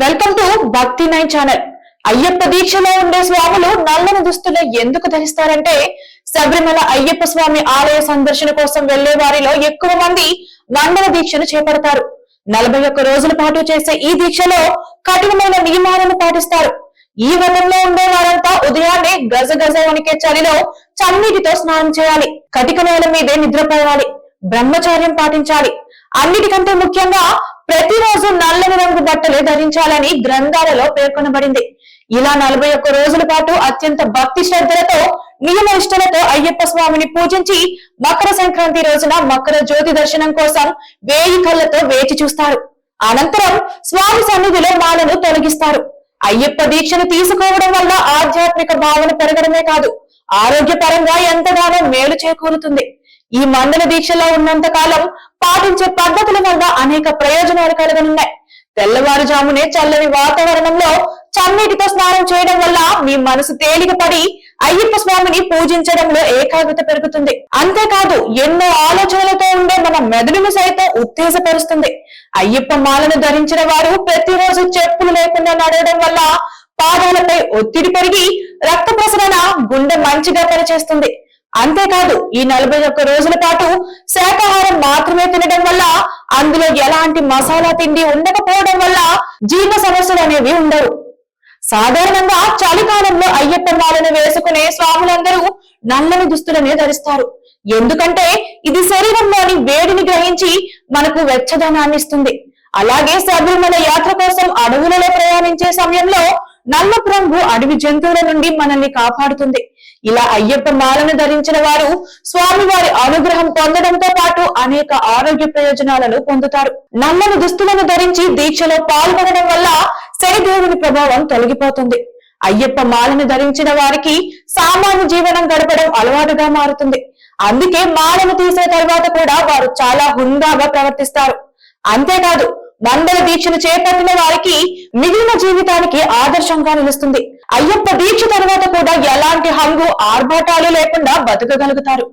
Welcome to Bhakti nine channel. Ayyappa దీక్షలో ఉండే స్వాములు నల్లని దుస్తులు ఎందుకు ధరిస్తారంటే శబరిమల అయ్యప్ప స్వామి ఆలయ సందర్శన కోసం వెళ్ళే వారిలో ఎక్కువ మంది మండల దీక్షను చేపడతారు. నలభై ఒక్క రోజుల పాటు చేసే ఈ దీక్షలో కఠినమైన నియమాలను పాటిస్తారు. ఈ వ్రతంలో ఉండే వారంతా ఉదయాన్నే గజ గజ వణికే చలిలో చన్నీటితో స్నానం చేయాలి. కటిక నేల మీదే నిద్రపోవాలి. బ్రహ్మచార్యం పాటించాలి. అన్నిటికంటే ముఖ్యంగా ప్రతిరోజు నల్లని రంగు బట్టలు ధరించాలని గ్రంథాలలో పేర్కొనబడింది. ఇలా నలభై ఒక్క రోజుల పాటు అత్యంత భక్తి శ్రద్ధలతో నియమ ఇష్టలతో అయ్యప్ప స్వామిని పూజించి మకర సంక్రాంతి రోజున మకర జ్యోతి దర్శనం కోసం వేయి కళ్ళతో వేచి చూస్తారు. అనంతరం స్వామి సన్నిధిలో మాలను తొలగిస్తారు. అయ్యప్ప దీక్షను తీసుకోవడం వల్ల ఆధ్యాత్మిక భావన పెరగడమే కాదు ఆరోగ్యపరంగా ఎంతగానో మేలు చేకూరుతుంది. ఈ మండల దీక్షలో ఉన్నంత కాలం పాటించే పద్ధతుల వల్ల అనేక ప్రయోజనాలు కలగనున్నాయి. తెల్లవారుజామునే చల్లని వాతావరణంలో చన్నీటితో స్నానం చేయడం వల్ల మీ మనసు తేలికపడి అయ్యప్ప స్వామిని పూజించడంలో ఏకాగ్రత పెరుగుతుంది. అంతేకాదు ఎన్నో ఆలోచనలతో ఉండే మన మెదడును సైతం ఉత్తేజపరుస్తుంది. అయ్యప్ప మాలను ధరించిన వారు ప్రతిరోజు చెప్పులు లేకుండా నడవడం వల్ల పాదాలపై ఒత్తిడి పెరిగి రక్త ప్రసరణ గుండె మంచిగా పనిచేస్తుంది. అంతేకాదు ఈ నలభై ఒక్క రోజుల పాటు శాకాహారం మాత్రమే తినడం వల్ల అందులో ఎలాంటి మసాలా తిండి ఉండకపోవడం వల్ల జీర్ణ సమస్యలు అనేవి ఉండవు. సాధారణంగా చలికాలంలో అయ్యప్ప మాలను వేసుకునే స్వాములందరూ నల్లని దుస్తులనే ధరిస్తారు. ఎందుకంటే ఇది శరీరంలోని వేడిని గ్రహించి మనకు వెచ్చదనాన్ని ఇస్తుంది. అలాగే శబరిమల యాత్ర కోసం అడవులలో ప్రయాణించే సమయంలో నల్లపు రంగు అడవి జంతువుల నుండి మనల్ని కాపాడుతుంది. ఇలా అయ్యప్ప మాలను ధరించిన వారు స్వామివారి అనుగ్రహం పొందడంతో పాటు అనేక ఆరోగ్య ప్రయోజనాలను పొందుతారు. నల్లని దుస్తులను ధరించి దీక్షలో పాల్గొనడం వల్ల శనిదేవుని ప్రభావం తొలగిపోతుంది. అయ్యప్ప మాలను ధరించిన వారికి సామాన్య జీవనం గడపడం అలవాటుగా మారుతుంది. అందుకే మాలను తీసిన తర్వాత కూడా వారు చాలా హుందాగా ప్రవర్తిస్తారు. అంతేకాదు మందల దీక్షను చేపట్టిన వారికి మిగిలిన జీవితానికి ఆదర్శంగా నిలుస్తుంది. అయ్యప్ప దీక్ష తర్వాత కూడా ఎలాంటి హంగు ఆర్భాటాలు లేకుండా బతకగలుగుతారు.